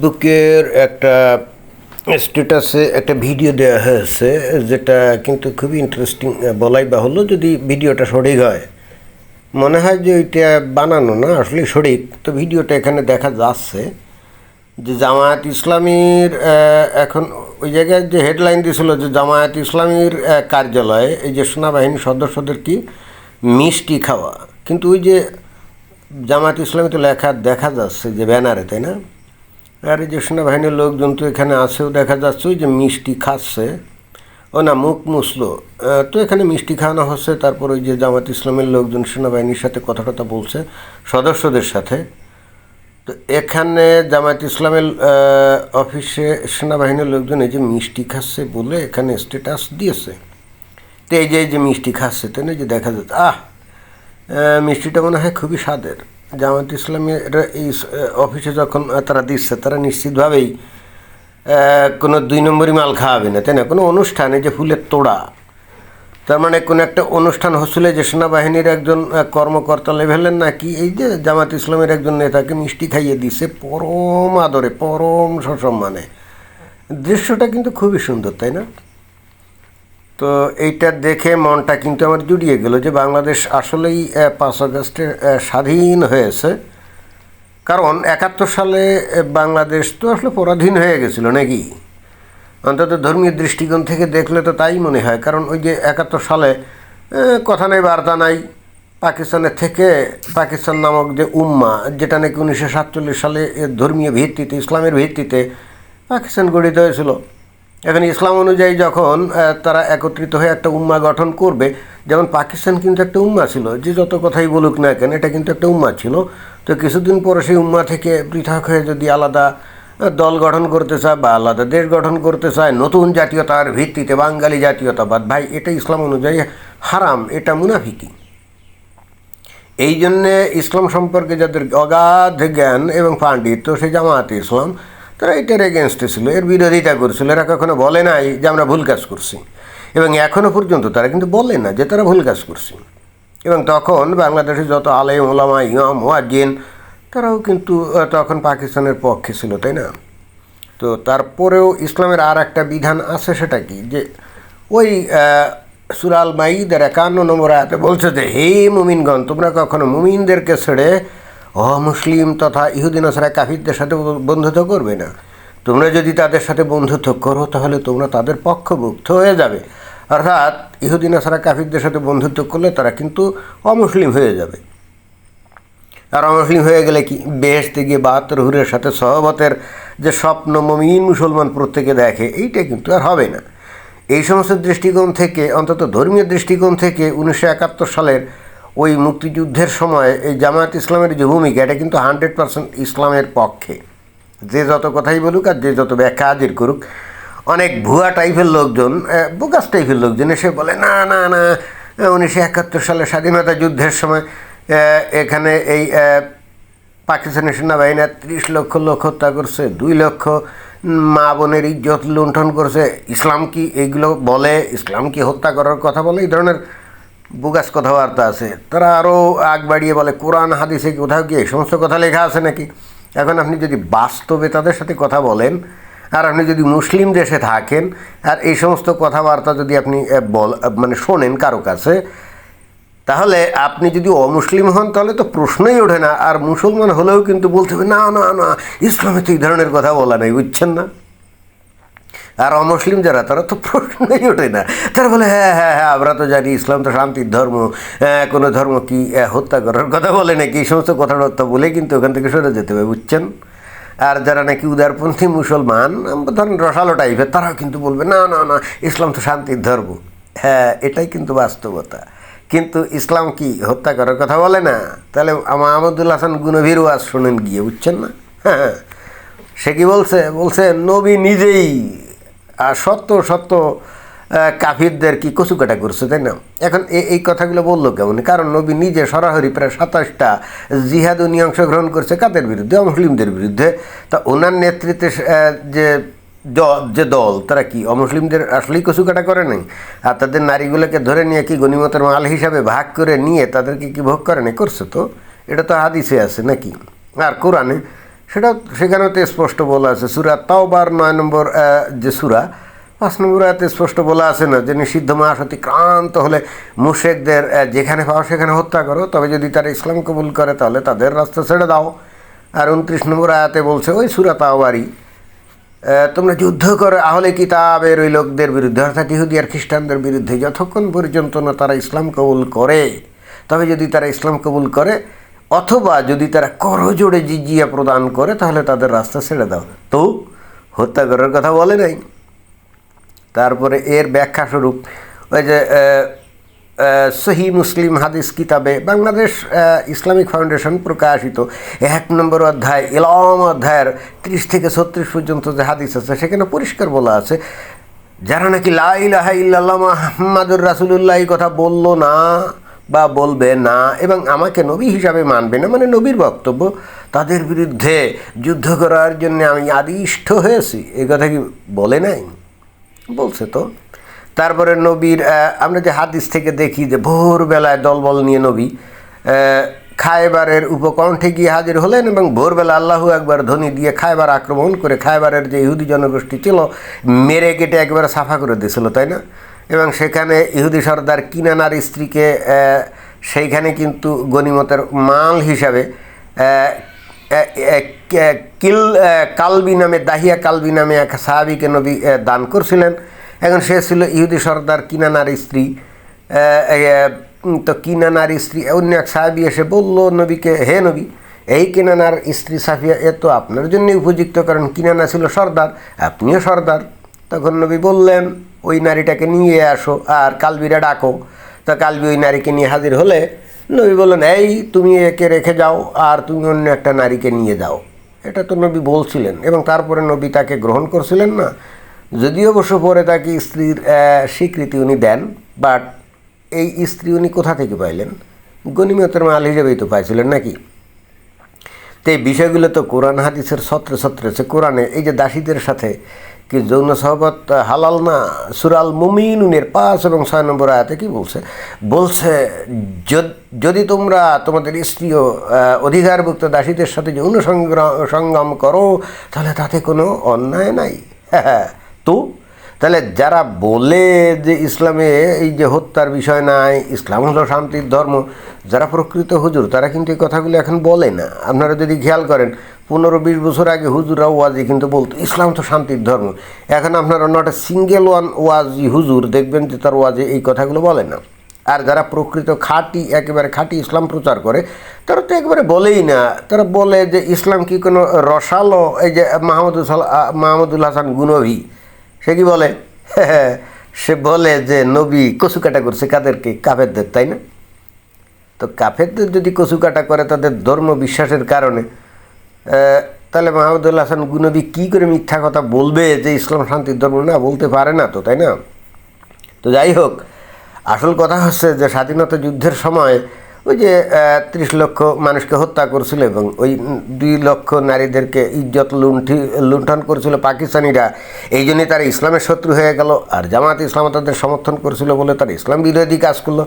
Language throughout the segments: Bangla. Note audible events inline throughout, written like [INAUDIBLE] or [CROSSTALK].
ফেসবুকের একটা স্ট্যাটাসে একটা ভিডিও দেওয়া হয়েছে, যেটা কিন্তু খুবই ইন্টারেস্টিং বলাই বাহুল্য যদি ভিডিওটা সঠিক হয়। মনে হয় যে ওইটা বানানো না আসলে সঠিক। তো ভিডিওটা এখানে দেখা যাচ্ছে যে জামায়াত ইসলামীর এখন ওই জায়গায় যে হেডলাইন দিয়েছিল যে জামায়াত ইসলামীর কার্যালয়ে এই যে সেনাবাহিনীর সদস্যদের কি মিষ্টি খাওয়া। কিন্তু ওই যে জামায়াত ইসলামী তো লেখা দেখা যাচ্ছে যে ব্যানারে, তাই না? আর যে সেনাবাহিনীর লোকজন তো এখানে আছেও দেখা যাচ্ছে ওই যে মিষ্টি খাচ্ছে। ও না মুখ মুসলো তো এখানে মিষ্টি খাওয়ানো হচ্ছে তারপর ওই যে জামাত ইসলামের লোকজন সেনাবাহিনীর সাথে কথা টথা বলছে সদস্যদের সাথে। তো এখানে জামায়াত ইসলামের অফিসে সেনাবাহিনীর লোকজন এই যে মিষ্টি খাচ্ছে বলে এখানে স্ট্যাটাস দিয়েছে। তো এই যে এই যে মিষ্টি খাচ্ছে তো না যে দেখা যাচ্ছে আহ, মিষ্টিটা মনে হয় খুবই স্বাদের। জামায়াত ইসলামের এই অফিসে যখন তারা দিচ্ছে, তারা নিশ্চিতভাবেই কোনো দুই নম্বরই মাল খাওয়াবে না, তাই না? কোনো অনুষ্ঠানে যে ফুলের তোড়া, তার মানে কোনো একটা অনুষ্ঠান হচ্ছিল যে সেনাবাহিনীর একজন কর্মকর্তা লেভেলের নাকি, এই যে জামাত ইসলামের একজন নেতাকে মিষ্টি খাইয়ে দিছে, পরম আদরে, পরম সসম্মানে। দৃশ্যটা কিন্তু খুবই সুন্দর, তাই না? তো এইটা দেখে মনটা কিন্তু আমার জুড়িয়ে গেল যে বাংলাদেশ আসলেই পাঁচ আগস্টে স্বাধীন হয়েছে। কারণ একাত্তর সালে বাংলাদেশ তো আসলে পরাধীন হয়ে গেছিল নাকি? অন্তত ধর্মীয় দৃষ্টিকোণ থেকে দেখলে তো তাই মনে হয়। কারণ ওই যে একাত্তর সালে কথা নেই, বার্তা নাই। পাকিস্তানের থেকে পাকিস্তান নামক যে উম্মা, যেটা নাকি উনিশশো সাতচল্লিশ সালে ধর্মীয় ভিত্তিতে, ইসলামের ভিত্তিতে পাকিস্তান গঠিত হয়েছিল। এখন ইসলাম অনুযায়ী যখন তারা একত্রিত হয়ে একটা উম্মা গঠন করবে, যেমন পাকিস্তান কিন্তু একটা উম্মা ছিল, যে যত কথাই বলুক না কেন, এটা কিন্তু একটা উম্মা ছিল। তো কিছুদিন পরে সেই উম্মা থেকে পৃথক হয়ে যদি আলাদা দল গঠন করতে চায় বা আলাদা দেশ গঠন করতে চায়, নতুন জাতীয়তার ভিত্তিতে বাঙালি জাতীয়তাবাদ, ভাই, এটা ইসলাম অনুযায়ী হারাম, এটা মুনাফিকি। এই জন্যে ইসলাম সম্পর্কে যাদের অগাধ জ্ঞান এবং পাণ্ডিত্য সেই জামায়াতে ইসলাম তারা এটার এগেনস্টে ছিল, এর বিরোধিতা করছিল, এরা কখনো বলে নাই যে আমরা ভুল কাজ করছি। এবং এখনও পর্যন্ত তারা কিন্তু বলে না যে তারা ভুল কাজ করছি। এবং তখন বাংলাদেশে যত আলেম ওলামা ইমাম ওয়াজিন তারাও কিন্তু তখন পাকিস্তানের পক্ষে ছিল, তাই না? তো তারপরেও ইসলামের আর একটা বিধান আছে সেটা কি? যে ওই সুরাল মাইদের একান্ন নম্বর আয়াতে বলছে যে, হে মুমিনগণ, তোমরা কখনো মুমিনদেরকে ছেড়ে অমুসলিম তথা ইহুদিন আসারা কাফিরদের সাথে বন্ধুত্ব করবে না। তোমরা যদি তাদের সাথে বন্ধুত্ব করো, তাহলে তোমরা তাদের পক্ষভুক্ত হয়ে যাবে। অর্থাৎ ইহুদিন আসারা কাফিরদের সাথে বন্ধুত্ব করলে তারা কিন্তু অমুসলিম হয়ে যাবে। আর অমুসলিম হয়ে গেলে কি? বেহেস্তে গিয়ে বাহাত্তর হুরের সাথে সহবতের যে স্বপ্ন মমিন মুসলমান প্রত্যেকে দেখে, এইটা কিন্তু আর হবে না। এই সমস্ত দৃষ্টিকোণ থেকে, অন্তত ধর্মীয় দৃষ্টিকোণ থেকে উনিশশো একাত্তর সালের ওই মুক্তিযুদ্ধের সময় এই জামায়াত ইসলামের যে ভূমিকা, এটা কিন্তু হান্ড্রেড পার্সেন্ট ইসলামের পক্ষে। যে যত কথাই বলুক আর যে যত ব্যাখ্যা হাজির করুক, অনেক ভুয়া টাইপের লোকজন বোকাস টাইপের লোকজন এসে বলে, না না না, উনিশশো একাত্তর সালে স্বাধীনতা যুদ্ধের সময় এখানে এই পাকিস্তানি সেনাবাহিনী ত্রিশ লক্ষ লোক হত্যা করছে, দুই লক্ষ মা বোনের ইজ্জত লুণ্ঠন করছে। ইসলাম কি এইগুলো বলে? ইসলাম কি হত্যা করার কথা বলে? এই ধরনের বুগাস কথাবার্তা আছে। তারা আরও আগ বাড়িয়ে বলে, কোরআন, হাদিসে কোথাও কি এই সমস্ত কথা লেখা আছে নাকি? এখন আপনি যদি বাস্তবে তাদের সাথে কথা বলেন, আর আপনি যদি মুসলিম দেশে থাকেন, আর এই সমস্ত কথাবার্তা যদি আপনি বল মানে শোনেন কারও কাছে, তাহলে আপনি যদি অমুসলিম হন, তাহলে তো প্রশ্নই ওঠে না। আর মুসলমান হলেও কিন্তু বলতে হবে, না না না, ইসলামে তো এই ধরনের কথা বলা নেই। বুঝছেন না? আর অমুসলিম যারা তারা তো প্রশ্নই ওঠে না। তারা বলে হ্যাঁ হ্যাঁ হ্যাঁ আমরা তো জানি ইসলাম তো শান্তির ধর্ম হ্যাঁ, কোনো ধর্ম কি হত্যা করার কথা বলে নাকি? এই সমস্ত কথাবার্তা বলে কিন্তু ওখান থেকে সরে যেতে হবে বুঝছেন? আর যারা নাকি উদারপন্থী মুসলমান ধরেন রসালো টাইপের তারাও কিন্তু বলবে না না না ইসলাম তো শান্তির ধর্ম। হ্যাঁ এটাই কিন্তু বাস্তবতা। কিন্তু ইসলাম কি হত্যা করার কথা বলে না? তাহলে আমার আহমদুল হাসান গুনভীর ওয়াজ শোনেন গিয়ে বুঝছেন না? হ্যাঁ। সে কি বলছে? বলছে নবী নিজেই সত্য সত্য আহ, কাফিরদের কি কচুকাটা করছে তাই না? এখন এই কথাগুলো বলল কেমন? কারণ নবী নিজে সরাসরি প্রায় সাতাশটা জিহাদ উনি অংশগ্রহণ করছে কাদের বিরুদ্ধে? অমুসলিমদের বিরুদ্ধে। তা ওনার নেতৃত্বে যে যে দল তারা কি অমুসলিমদের আসলেই কচুকাটা করে নাই? আর তাদের নারীগুলোকে ধরে নিয়ে কি গণিমতের মাল হিসাবে ভাগ করে নিয়ে তাদেরকে কি ভোগ করে নাই? করছে তো? এটা তো হাদিসে আছে নাকি? আর কোরআনে সেটা সেখানেও তো স্পষ্ট বলা আছে। সুরা তাওবার নয় নম্বর যে সুরা পাঁচ নম্বর আয়াতে স্পষ্ট বলা আছে না যে নিষিদ্ধ মাস অতিক্রান্ত হলে মুশেকদের যেখানে পাও সেখানে হত্যা করো তবে যদি তারা ইসলাম কবুল করে তাহলে তাদের রাস্তা ছেড়ে দাও। আর উনত্রিশ নম্বর আয়াতে বলছে ওই সুরা তাওবারই আহ, তোমরা যুদ্ধ করে আহলে কিতাবের ওই লোকদের বিরুদ্ধে অর্থাৎ ইহুদি আর খ্রিস্টানদের বিরুদ্ধে যতক্ষণ পর্যন্ত না তারা ইসলাম কবুল করে তবে যদি তারা ইসলাম কবুল করে অথবা যদি তারা করজোড়ে জিজিয়া প্রদান করে, তাহলে তাদের রাস্তা ছেড়ে দাও। তো হত্যা করার কথা বলে নাই। তারপরে এর ব্যাখ্যা স্বরূপ, ওই যে সহি মুসলিম হাদিস কিতাবে বাংলাদেশ ইসলামিক ফাউন্ডেশন প্রকাশিত। এক নম্বর অধ্যায় ইলম অধ্যায়ের ত্রিশ থেকে ছত্রিশ পর্যন্ত যে হাদিস আছে, সেখানে পরিষ্কার বলা আছে, যারা নাকি লাইলাহা ইল্লাল্লাহ মাহমাদুর রাসুলুল্লাহ কথা বলল না বা বলবে না এবং আমাকে নবী হিসাবে মানবে না মানে নবীর বক্তব্য, তাদের বিরুদ্ধে যুদ্ধ করার জন্য আমি আদিষ্ট হয়েছি। এই কথা কি বলে নাই? বলছে তো। তারপরে নবীর আমরা যে হাদিস থেকে দেখি যে ভোরবেলায় দলবল নিয়ে নবী খায়বারের উপকণ্ঠে গিয়ে হাজির হলেন এবং ভোরবেলা আল্লাহু একবার ধ্বনি দিয়ে খায়বার আক্রমণ করে খায়বারের যে ইহুদি জনগোষ্ঠী ছিল, মেরে কেটে একবারে সাফা করে দিয়েছিল, তাই না? এবং সেখানে ইহুদি সর্দার কিনানার স্ত্রীকে সেইখানে কিন্তু গনিমতের মাল হিসাবে কিল কালবি নামে, দাহিয়া কালবি নামে এক সাহাবিকে নবী দান করছিলেন। এখন সে ছিল ইহুদি সর্দার কিনানার স্ত্রী। তো কিনানার স্ত্রী, অন্য এক সাহাবি এসে বলল, নবীকে, হে নবী, এই কিনানার স্ত্রী সাফিয়া, এ তো আপনার জন্যই উপযুক্ত, কারণ কিনানা ছিল সর্দার, আপনিও সর্দার। তখন নবী বললেন ওই নারীটাকে নিয়ে আসো আর কালবিরা ডাকো। তা কালবি ওই নারীকে নিয়ে হাজির হলে নবী বললেন, এই তুমি একে রেখে যাও আর তুমি অন্য একটা নারীকে নিয়ে যাও। এটা তো নবী বলছিলেন এবং তারপরে নবী তাকে গ্রহণ করছিলেন না। যদিও অবশ্য পরে তাকে স্ত্রীর স্বীকৃতি উনি দেন, বাট এই স্ত্রী উনি কোথা থেকে পাইলেন? গণিমতের মাল হিসেবেই তো পাইছিলেন নাকি? তো এই বিষয়গুলো তো কোরআন হাদিসের ছত্রে ছত্রে কোরআনে এই যে দাসীদের সাথে কি যৌন সহবত? হালাল না? সুরাল মুমিনুনের পাঁচ এবং ছয় নম্বর আয়াতে কি বলছে? বলছে, যদি তোমরা তোমাদের স্ত্রী অধিকারভুক্ত দাসীদের সাথে যৌন সংগ্রাম সংগ্রাম করো, তাহলে তাতে কোনো অন্যায় নাই। হ্যাঁ। তো তাহলে যারা বলে যে ইসলামে এই যে হত্যার বিষয় নাই, ইসলাম হলো শান্তির ধর্ম, যারা প্রকৃত হুজুর, তারা কিন্তু এই কথাগুলো এখন বলে না। আপনারা যদি খেয়াল করেন, পনেরো বিশ বছর আগে হুজুরা ওয়াজি কিন্তু বলতো, ইসলাম তো শান্তির ধর্ম। এখন আপনারা নট সিঙ্গেল ওয়ান ওয়াজি হুজুর দেখবেন যে তার ওয়াজে এই কথাগুলো বলে না। আর যারা প্রকৃত খাঁটি, একেবারে খাঁটি ইসলাম প্রচার করে, তারা তো একেবারে বলেই না। তারা বলে যে ইসলাম কি কোনো রসালো, এই যে মাহমুদুল মাহমুদুল হাসান গুনভি সে কি বলে? [LAUGHS] সে বলে যে, নবী কচু কাটা করছে কাদেরকে? কাফেরদের, তাই না? তো কাফেরদের যদি কচু কাটা করে তাদের ধর্ম বিশ্বাসের কারণে তাহলে মাহমুদুল হাসান গুনবী কী করে মিথ্যা কথা বলবে যে ইসলাম শান্তির ধর্ম না বলতে পারে না তো, তাই না? তো যাই হোক, আসল কথা হচ্ছে যে স্বাধীনতা যুদ্ধের সময় ওই যে ত্রিশ লক্ষ মানুষকে হত্যা করছিল এবং ওই দুই লক্ষ নারীদেরকে ইজ্জত লুণ্ঠি, লুণ্ঠন করেছিল পাকিস্তানিরা। এই জন্যই তারা ইসলামের শত্রু হয়ে গেল আর জামাত ইসলাম তাদের সমর্থন করেছিল বলে তারা ইসলাম বিরোধী কাজ করল।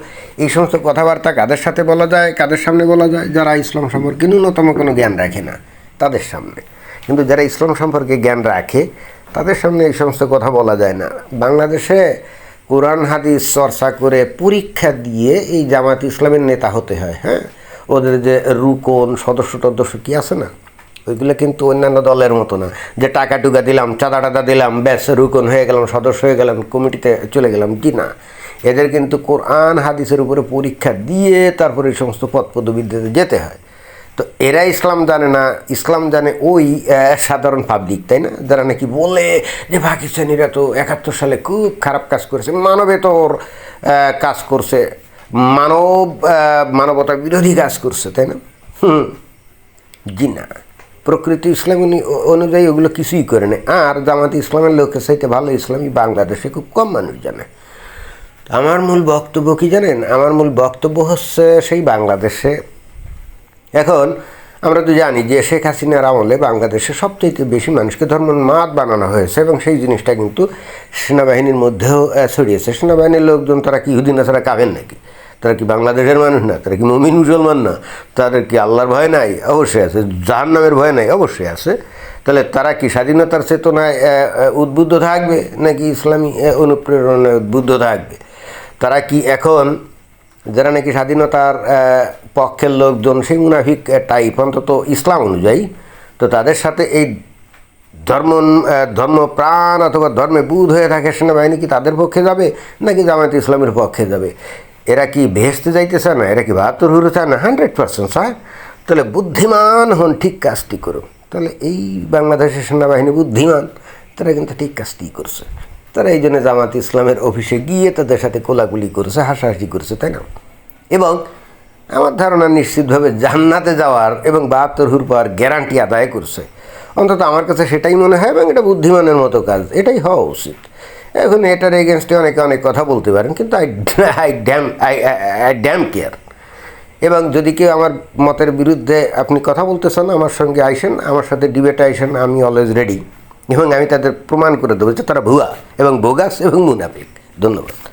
এই সমস্ত কথাবার্তা কাদের সাথে বলা যায়, কাদের সামনে বলা যায়? যারা ইসলাম সম্পর্কে ন্যূনতম কোনো জ্ঞান রাখে না, তাদের সামনে। কিন্তু যারা ইসলাম সম্পর্কে জ্ঞান রাখে, তাদের সামনে এই সমস্ত কথা বলা যায় না। বাংলাদেশে কোরআন হাদিস চর্চা করে পরীক্ষা দিয়ে এই জামাত ইসলামের নেতা হতে হয় হ্যাঁ? ওদের যে রুকন, সদস্য টদস্য কি আছে না? ওইগুলো কিন্তু অন্যান্য দলের মতো না। যে টাকা টুকা দিলাম, চাঁদা টাদা দিলাম, ব্যাস, রুকন হয়ে গেলাম, সদস্য হয়ে গেলাম, কমিটিতে চলে গেলাম, কি না? এদের কিন্তু কোরআন হাদিসের উপরে পরীক্ষা দিয়ে তারপরে এই সমস্ত পদ পদবিতে যেতে হয়। তো এরা ইসলাম জানে না, ইসলাম জানে ওই সাধারণ পাবলিক তাই না? যারা নাকি বলে যে পাকিস্তানিরা তো একাত্তর সালে খুব খারাপ কাজ করেছে। মানবেতর কাজ করছে। মানব মানবতা বিরোধী কাজ করছে, তাই না? হুম। জি না। প্রকৃতি ইসলাম অনু- অনুযায়ী ওগুলো কিছুই করে না। আর জামাত ইসলামের লোকের সাথে ভালো ইসলামী বাংলাদেশে খুব কম মানুষ জানে। আমার মূল বক্তব্য কি জানেন? আমার মূল বক্তব্য হচ্ছে সেই বাংলাদেশে এখন আমরা তো জানি যে শেখ হাসিনার আমলে বাংলাদেশে সবচেয়ে বেশি মানুষকে ধর্ম ধর্মোন্মাদ বানানো হয়েছে এবং সেই জিনিসটা কিন্তু সেনাবাহিনীর মধ্যেও ছড়িয়েছে। সেনাবাহিনীর লোকজন, তারা কি হুদিনা ছাড়া কাবেন নাকি? তারা কি বাংলাদেশের মানুষ না? তারা কি মমিন মুসলমান না? তাদের কি আল্লাহর ভয় নাই? অবশ্যই আছে। জাহান নামের ভয় নাই? অবশ্যই আছে। তাহলে তারা কি স্বাধীনতার চেতনায় উদ্বুদ্ধ থাকবে নাকি ইসলামী অনুপ্রেরণায় উদ্বুদ্ধ থাকবে? তারা কি এখন যারা নাকি স্বাধীনতার পক্ষের লোকজন, সেই মুনাফিক টাইপ অন্তত ইসলাম অনুযায়ী, তো তাদের সাথে এই ধর্ম ধর্মপ্রাণ অথবা ধর্মে বুধ হয়ে থাকে সেনাবাহিনী কি তাদের পক্ষে যাবে, নাকি জামায়াত ইসলামের পক্ষে যাবে? এরা কি ভেস্তে যাইতেছে না? এরা কি বাহাত্তর হুরু চায় না? হান্ড্রেড পার্সেন্ট চায়। তাহলে বুদ্ধিমান হন, ঠিক কাজটি করুন। তাহলে এই বাংলাদেশের সেনাবাহিনী বুদ্ধিমান, তারা কিন্তু ঠিক কাজটি করছে। তারা এই জন্য জামাত ইসলামের অফিসে গিয়ে তাদের সাথে কোলাকুলি করছে, হাসাহাসি করেছে, তাই না? এবং আমার ধারণা নিশ্চিতভাবে জান্নাতে যাওয়ার এবং বাহাত্তর হুর পাওয়ার গ্যারান্টি আদায় করছে। অন্তত আমার কাছে সেটাই মনে হয় এবং এটা বুদ্ধিমানের মতো কাজ। এটাই হওয়া উচিত। এখন এটার এগেনস্টে অনেকে অনেক কথা বলতে পারেন, কিন্তু I I damn I I damn care এবং যদি কেউ আমার মতের বিরুদ্ধে আপনি কথা বলতে চান আমার সঙ্গে আইসেন, আমার সাথে ডিবেটে আইসেন, আমি অলওয়েজ রেডি এবং আমি তাদের প্রমাণ করে দেবো যে তারা ভুয়া এবং বোগাস এবং মুনাফিক। ধন্যবাদ।